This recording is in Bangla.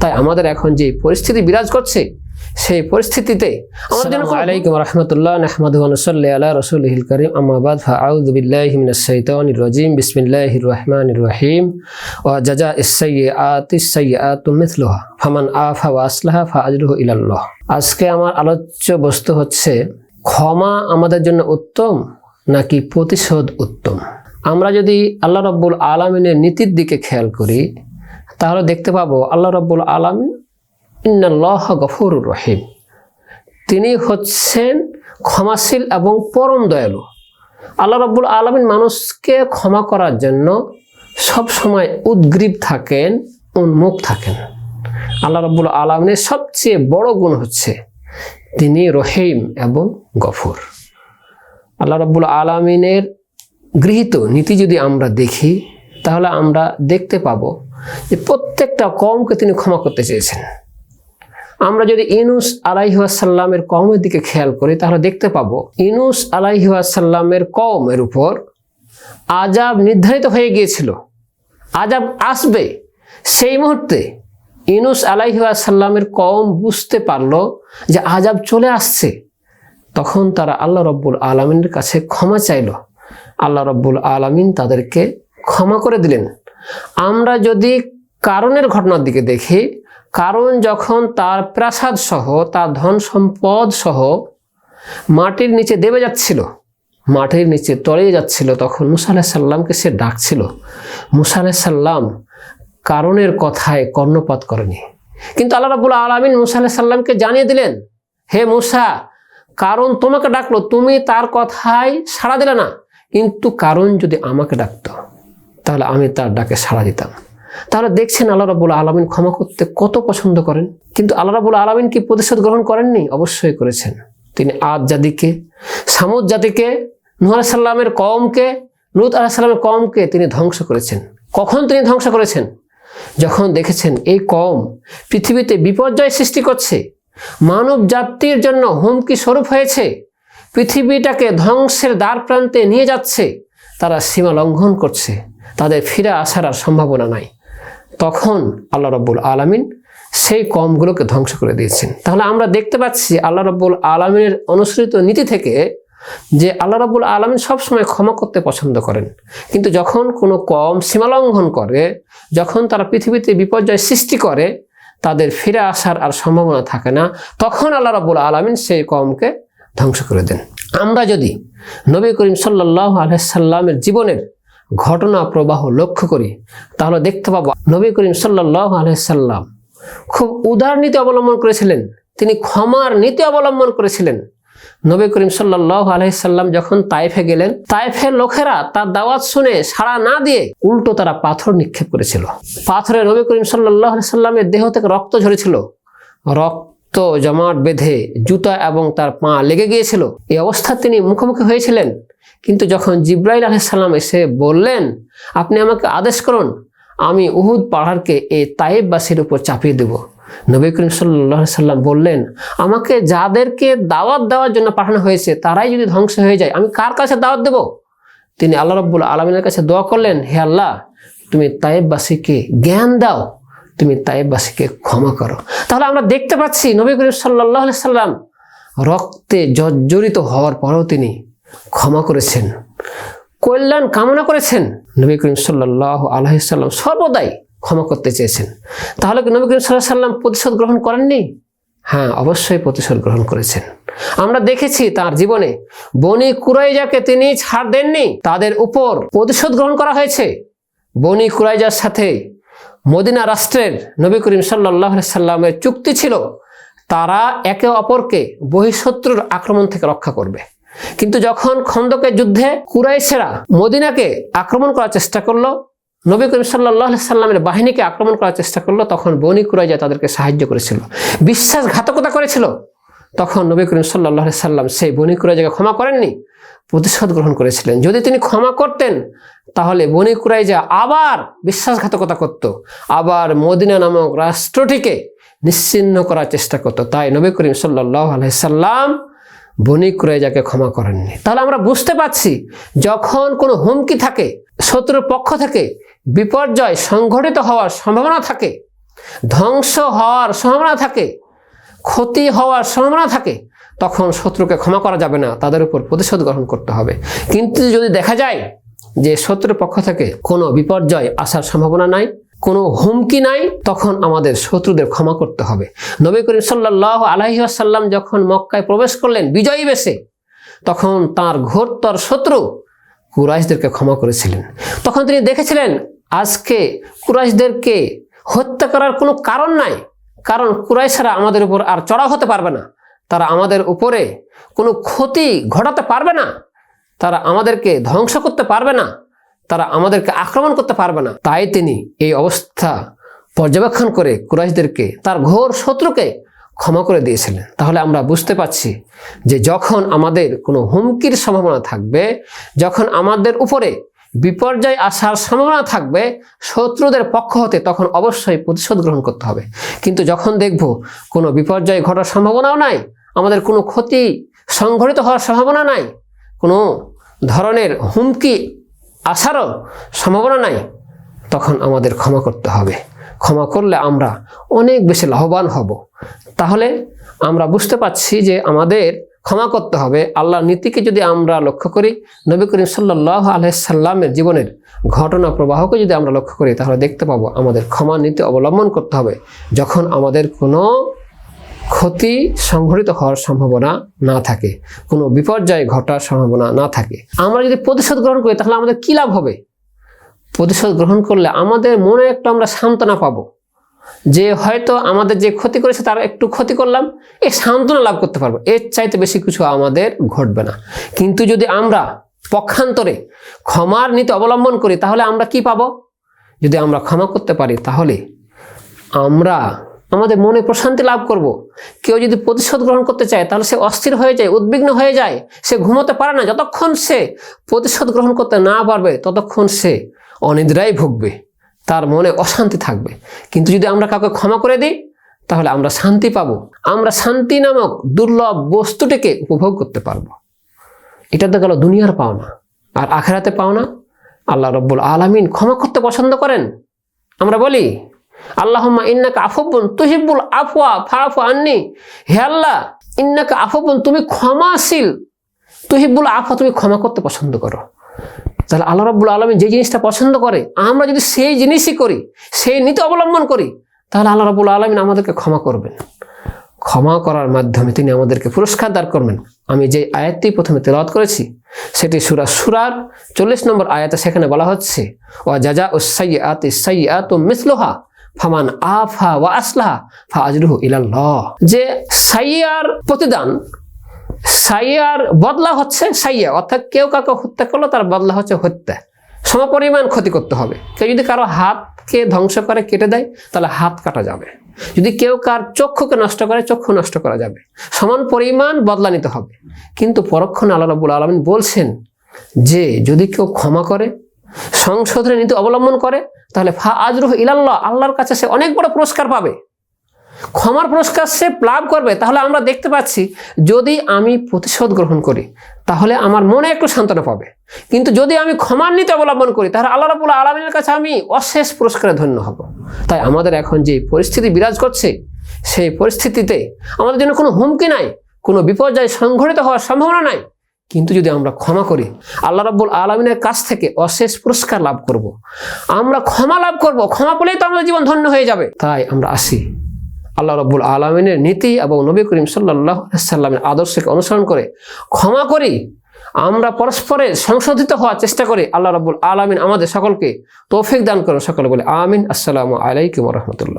তাই আমাদের এখন যে পরিস্থিতি বিরাজ করছে সেই পরিস্থিতিতে আমাদের জন্য আলাইকুম রহমতুল্লাহ কারীম। রাজীম। রহিম। ফামান আফা ওয়া আসলাহা ফাআজরুহু ইলাল্লাহ। আজকে আমার আলোচ্য বস্তু হচ্ছে ক্ষমা আমাদের জন্য উত্তম নাকি প্রতিশোধ উত্তম? আমরা যদি আল্লাহ রব্বুল আলমিনের নীতির দিকে খেয়াল করি তাহলে দেখতে পাবো আল্লাহ রব্বুল আলমিন, ইন্নাল্লাহ গফুরুর রহিম। তিনি হচ্ছেন ক্ষমাশীল এবং পরম দয়ালু। আল্লাহ রব্বুল আলমিন মানুষকে ক্ষমা করার জন্য সব সময় উদ্গ্রীব থাকেন উন্মুখ থাকেন। আল্লাহ রব্বুল আলমিনের সবচেয়ে বড় গুণ হচ্ছে তিনি রহিম এবং গফুর। আল্লাহ রব্বুল আলমিনের গৃহীত নীতি যদি আমরা দেখি তাহলে আমরা দেখতে পাবো যে প্রত্যেকটা কমকে তিনি ক্ষমা করতে চেয়েছেন। আমরা যদি ইনুস আলাইহাসাল্লামের কমের দিকে খেয়াল করি, তাহলে দেখতে পাবো ইনুস আলাইহাসাল্লামের কমের উপর আজাব নির্ধারিত হয়ে গিয়েছিল। আজাব আসবে সেই মুহূর্তে ইনুস আলাইহাসাল্লামের কম বুঝতে পারল যে আজাব চলে আসছে। তখন তারা আল্লাহ রব্বুল আলমিনের কাছে ক্ষমা চাইল। আল্লাহ রব্বুল আলমিন তাদেরকে ক্ষমা করে দিলেন। আমরা যদি কারণের ঘটনার দিকে দেখি, কারণ যখন তার প্রাসাদ সহ, তার ধন সম্পদ সহ মাটির নিচে দেবে যাচ্ছিল, মাটির নিচে তলিয়ে যাচ্ছিল, তখন মুসা সাল্লামকে সে ডাকছিল। মুসা সাল্লাম কারণের কথায় কর্ণপাত করেনি। কিন্তু আল্লাহ রাবুল আলমিন মুসা সাল্লামকে জানিয়ে দিলেন, হে মুসা, কারণ তোমাকে ডাকলো, তুমি তার কথায় সাড়া দিলে না, কিন্তু কারণ যদি আমাকে ডাকতো। তাহলে আমি তার ডাকে সাড়া দিতাম। তাহলে দেখছেন আল্লাহ রাবুল আলমিন ক্ষমা করতে কত পছন্দ করেন। কিন্তু আল্লাহ রাবুল আলমিন কি প্রতিশোধ গ্রহণ করেননি? অবশ্যই করেছেন। তিনি আদ জাতিকে, সামুদ জাতিকে, নুহ সাল্লামের কমকে লুত আলাহ সাল্লামের কমকে তিনি ধ্বংস করেছেন। কখন তিনি ধ্বংস করেছেন? যখন দেখেছেন এই কম পৃথিবীতে বিপর্যয় সৃষ্টি করছে মানব জাতির জন্য হুমকি স্বরূপ হয়েছে, পৃথিবীটাকে ধ্বংসের দ্বার প্রান্তে নিয়ে যাচ্ছে, তারা সীমা লঙ্ঘন করছে। তাদের ফিরে আসার আর সম্ভাবনা নাই। তখন আল্লাহ রব্বুল আলমিন সেই কমগুলোকে ধ্বংস করে দিয়েছেন। তাহলে আমরা দেখতে পাচ্ছি আল্লাহ রব্বুল আলমিনের অনুসৃত নীতি থেকে যে আল্লাহ রব্বুল আলমিন সবসময় ক্ষমা করতে পছন্দ করেন। কিন্তু যখন কোনো কম সীমালঙ্ঘন করে, যখন তারা পৃথিবীতে বিপর্যয় সৃষ্টি করে, তাদের ফিরে আসার আর সম্ভাবনা থাকে না, তখন আল্লাহ রব্বুল আলমিন সেই কমকে ধ্বংস করে দেন। আমরা যদি নবী করিম সাল্লাহ আলহামের জীবনের ঘটনা প্রবাহ লক্ষ্য করি, তাহলে দেখতে পাবো নবী করিম সাল্লাহ আলহাম খুব উদার নীতি অবলম্বন করেছিলেন, তিনি ক্ষমার নীতি অবলম্বন করেছিলেন। নবী করিম সাল্লাহ আলহিসাল্লাম যখন তাইফে গেলেন, তাইফের লোকেরা তার দাওয়াত শুনে সাড়া না দিয়ে উল্টো তারা পাথর নিক্ষেপ করেছিল। পাথরে নবী করিম সাল্লাহ সাল্লামের দেহ থেকে রক্ত ঝরেছিল। রক্ত জমাট বেঁধে জুতা এবং তার পা লেগে গিয়েছিল। এই অবস্থা তিনি মুখোমুখি হয়েছিলেন। কিন্তু যখন জিব্রাইল আলাইসাল্লাম এসে বললেন, আপনি আমাকে আদেশ করুন, আমি উহুদ পাহাড়কে এই তাইববাসীর উপর চাপিয়ে দেব। নবী করিম সাল্লাহ সাল্লাম বললেন, আমাকে যাদেরকে দাওয়াত দেওয়ার জন্য পাঠানো হয়েছে, তারাই যদি ধ্বংস হয়ে যায়, আমি কার কাছে দাওয়াত দেব? তিনি আল্লাহ রব্বুল আলমিনের কাছে দোয়া করলেন, হে আল্লাহ, তুমি তাইববাসীকে জ্ঞান দাও, তুমি তাইববাসীকে ক্ষমা করো। তাহলে আমরা দেখতে পাচ্ছি নবী করিম সাল্লাহ সাল্লাম রক্তে জর্জরিত হওয়ার পরেও তিনি ক্ষমা করেছেন, কল্যাণ কামনা করেছেন, নবী করিম সাল্লাহ আলহিসাল্লাম সর্বদাই ক্ষমা করতে চেয়েছেন। তাহলে কি নবী করিম সাল্লাহ সাল্লাম প্রতিশোধ গ্রহণ করেননি? হ্যাঁ অবশ্যই প্রতিশোধ গ্রহণ করেছেন। আমরা দেখেছি তার জীবনে বনি কুরাইজাকে তিনি ছাড় দেননি, তাদের উপর প্রতিশোধ গ্রহণ করা হয়েছে। বনি কুরাইজার সাথে মদিনা রাষ্ট্রের নবী করিম সাল্লাহ সাল্লামের চুক্তি ছিল, তারা একে অপরকে বহিঃশত্রুর আক্রমণ থেকে রক্ষা করবে। কিন্তু যখন খন্দকের যুদ্ধে কুরাইশেরা মদিনাকে আক্রমণ করার চেষ্টা করল, নবী করিম সাল্লাহ সাল্লামের বাহিনীকে আক্রমণ করার চেষ্টা করল, তখন বনি কুরাইজা তাদেরকে সাহায্য করেছিল, বিশ্বাসঘাতকতা করেছিল। তখন নবী করিম সাল্লাহ সাল্লাম সেই বনি কুরাইজাকে ক্ষমা করেননি, প্রতিশোধ গ্রহণ করেছিলেন। যদি তিনি ক্ষমা করতেন, তাহলে বনি কুরাইজা আবার বিশ্বাসঘাতকতা করত, আবার মদিনা নামক রাষ্ট্রটিকে নিশ্চিন্ন করার চেষ্টা করতো। তাই নবী করিম সাল্লাহ আলহিসাল্লাম বনি কুরাইজাকে ক্ষমা করেননি। তাহলে আমরা বুঝতে পারছি, যখন কোনো হুমকি থাকে, শত্রুর পক্ষ থেকে, বিপর্যয় সংঘটিত হওয়ার সম্ভাবনা থাকে, ধ্বংস হওয়ার সম্ভাবনা থাকে, ক্ষতি হওয়ার সম্ভাবনা থাকে, তখন শত্রুকে ক্ষমা করা যাবে না, তাদের উপর প্রতিশোধ গ্রহণ করতে হবে। কিন্তু যদি দেখা যায় যে শত্রুর পক্ষ থেকে কোনো বিপর্যয় আসার সম্ভাবনা নাই কোনো হুমকি নাই, তখন আমাদের শত্রুদের ক্ষমা করতে হবে। নবী করিম সাল্লাহ আলহিহাসাল্লাম যখন মক্কায় প্রবেশ করলেন, বিজয়ী বেশে, তখন তার ঘোরতর শত্রু কুরাইশদেরকে ক্ষমা করেছিলেন। তখন তিনি দেখেছিলেন, আজকে কুরাইশদেরকে হত্যা করার কোনো কারণ নাই, কারণ কুরাইশরা আমাদের উপর আর চড়াও হতে পারবে না। তারা আমাদের উপরে কোনো ক্ষতি ঘটাতে পারবে না, তারা আমাদেরকে ধ্বংস করতে পারবে না। তারা আমাদেরকে আক্রমণ করতে পারবে না। তাই তিনি এই অবস্থা পর্যবেক্ষণ করে কুরাইশদেরকে, তার ঘোর শত্রুকে ক্ষমা করে দিয়েছিলেন। তাহলে আমরা বুঝতে পারছি যে যখন আমাদের কোনো হুমকির সম্ভাবনা থাকবে, যখন আমাদের উপরে বিপর্যয় আসার সম্ভাবনা থাকবে শত্রুদের পক্ষ হতে, তখন অবশ্যই প্রতিশোধ গ্রহণ করতে হবে। কিন্তু যখন দেখব কোনো বিপর্যয় ঘটার সম্ভাবনাও নাই, আমাদের কোনো ক্ষতি সংঘটিত হওয়ার সম্ভাবনা নাই, কোনো ধরনের হুমকি আসারও সম্ভাবনা নাই, তখন আমাদের ক্ষমা করতে হবে। ক্ষমা করলে আমরা অনেক বেশি লাভবান হব। তাহলে আমরা বুঝতে পারছি যে আমাদের ক্ষমা করতে হবে। আল্লাহর নীতিকে যদি আমরা লক্ষ্য করি, নবী করিম সাল্লাহ আলহামের জীবনের ঘটনা প্রবাহকে যদি আমরা লক্ষ্য করি, তাহলে দেখতে পাবো আমাদের ক্ষমা নীতি অবলম্বন করতে হবে। যখন আমাদের কোনো ক্ষতি সংঘটিত হওয়ার সম্ভাবনা না থাকে। কোনো বিপর্যয় ঘটার সম্ভাবনা না থাকে। আমরা যদি প্রতিশোধ গ্রহণ করি, তাহলে আমাদের কী লাভ হবে? প্রতিশোধ গ্রহণ করলে আমাদের মনে একটু আমরা সান্ত্বনা পাবো। যে হয়তো আমাদের যে ক্ষতি করেছে, তার একটু ক্ষতি করলাম এই সান্ত্বনা লাভ করতে পারব। এর চাইতে বেশি কিছু আমাদের ঘটবে না। কিন্তু যদি আমরা পক্ষান্তরে ক্ষমার নীতি অবলম্বন করি, তাহলে আমরা কি পাবো? যদি আমরা ক্ষমা করতে পারি, তাহলে আমরা আমাদের মনে প্রশান্তি লাভ করব। কেউ যদি প্রতিশোধ গ্রহণ করতে চায়, তাহলে সে অস্থির হয়ে যায়, উদ্বিগ্ন হয়ে যায়। সে ঘুমোতে পারে না। যতক্ষণ সে প্রতিশোধ গ্রহণ করতে না পারবে, ততক্ষণ সে অনিদ্রায় ভুগবে। তার মনে অশান্তি থাকবে। কিন্তু যদি আমরা কাউকে ক্ষমা করে দিই, তাহলে আমরা শান্তি পাবো। আমরা শান্তি নামক দুর্লভ বস্তুটিকে উপভোগ করতে পারব। এটা তো গেল দুনিয়ার পাওনা, আর আখেরাতে পাওনা। আল্লাহ রব্বুল আলমিন ক্ষমা করতে পছন্দ করেন। আমরা বলি আল্লাহম্মা ইন্নাকা আফবুন তুহিব্বুল আফওয়া ফাফু আন্নি। হে আল্লাহ, ইন্নাকা আফবুন, তুমি ক্ষমাশীল। তুহিব্বুল আফওয়া, তুমি ক্ষমা করতে পছন্দ করো। তাহলে আল্লাহ রাব্বুল আলমী যে জিনিসটা পছন্দ করে, আমরা যদি সেই জিনিসই করি, সেই নীতি অবলম্বন করি, তাহলে আল্লাহ রাবুল আলমিন আমাদেরকে ক্ষমা করবেন। ক্ষমা করার মাধ্যমে তিনি আমাদেরকে পুরস্কার দান করবেন। আমি যে আয়াতটি প্রথমে তেলাওয়াত করেছি, সেটি সুরা সুরার চল্লিশ নম্বর আয়াতে সেখানে বলা হচ্ছে ও জাজা ও সাই আত সাই আত মিসলোহা। ফামান আফা ওয়া আসলাহা ফা আজরুহু ইলাল্লাহ। যে সাইয়ার প্রতিদান, সাইয়ার বদলা হচ্ছে সাইয়া, অর্থাৎ কেউ কাউকে হত্যা করল তার বদলা হচ্ছে হত্যা। সমপরিমাণ ক্ষতি করতে হবে। কেউ যদি কারও হাতকে ধ্বংস করে, কেটে দেয়, তাহলে হাত কাটা যাবে। যদি কেউ কার চক্ষুকে নষ্ট করে, চক্ষু নষ্ট করা যাবে। সমান পরিমাণ বদলা নিতে হবে। কিন্তু পরক্ষণে আল্লাহ রাবুল আলমিন বলছেন যে, যদি কেউ ক্ষমা করে সংশোধনের নীতি অবলম্বন করে তাহলে ফা আজরুহ ইলাল্লাহ, আল্লাহর কাছে সে অনেক বড় পুরস্কার পাবে। ক্ষমার পুরস্কার সে লাভ করবে। তাহলে আমরা দেখতে পাচ্ছি, যদি আমি প্রতিশোধ গ্রহণ করি, তাহলে আমার মনে একটু সান্ত্বনা পাবে। কিন্তু যদি আমি ক্ষমার নীতি অবলম্বন করি, তাহলে আল্লাহ রাবুল আলমিনের কাছে আমি অশেষ পুরস্কারে ধন্য হব। তাই আমাদের এখন যে পরিস্থিতি বিরাজ করছে, সেই পরিস্থিতিতে আমাদের জন্য কোনো হুমকি নাই, কোনো বিপর্যয় সংঘটিত হওয়ার সম্ভাবনা নাই। কিন্তু যদি আমরা ক্ষমা করি, আল্লাহ রাব্বুল আলমিনের কাছ থেকে অশেষ পুরস্কার লাভ করব। আমরা ক্ষমা লাভ করব, ক্ষমা পেলেই তো আমাদের জীবন ধন্য হয়ে যাবে। তাই আমরা আসি। আল্লাহ রব্বুল আলমিনের নীতি এবং নবী করিম সাল্লাহ সাল্লামের আদর্শকে অনুসরণ করে ক্ষমা করি, আমরা পরস্পরে সংশোধিত হওয়ার চেষ্টা করি। আল্লাহ রব্বুল আলমিন আমাদের সকলকে তৌফিক দান করেন সকলে বলে আমিন। আসসালামু আলাইকুম রহমতুল্লাহ।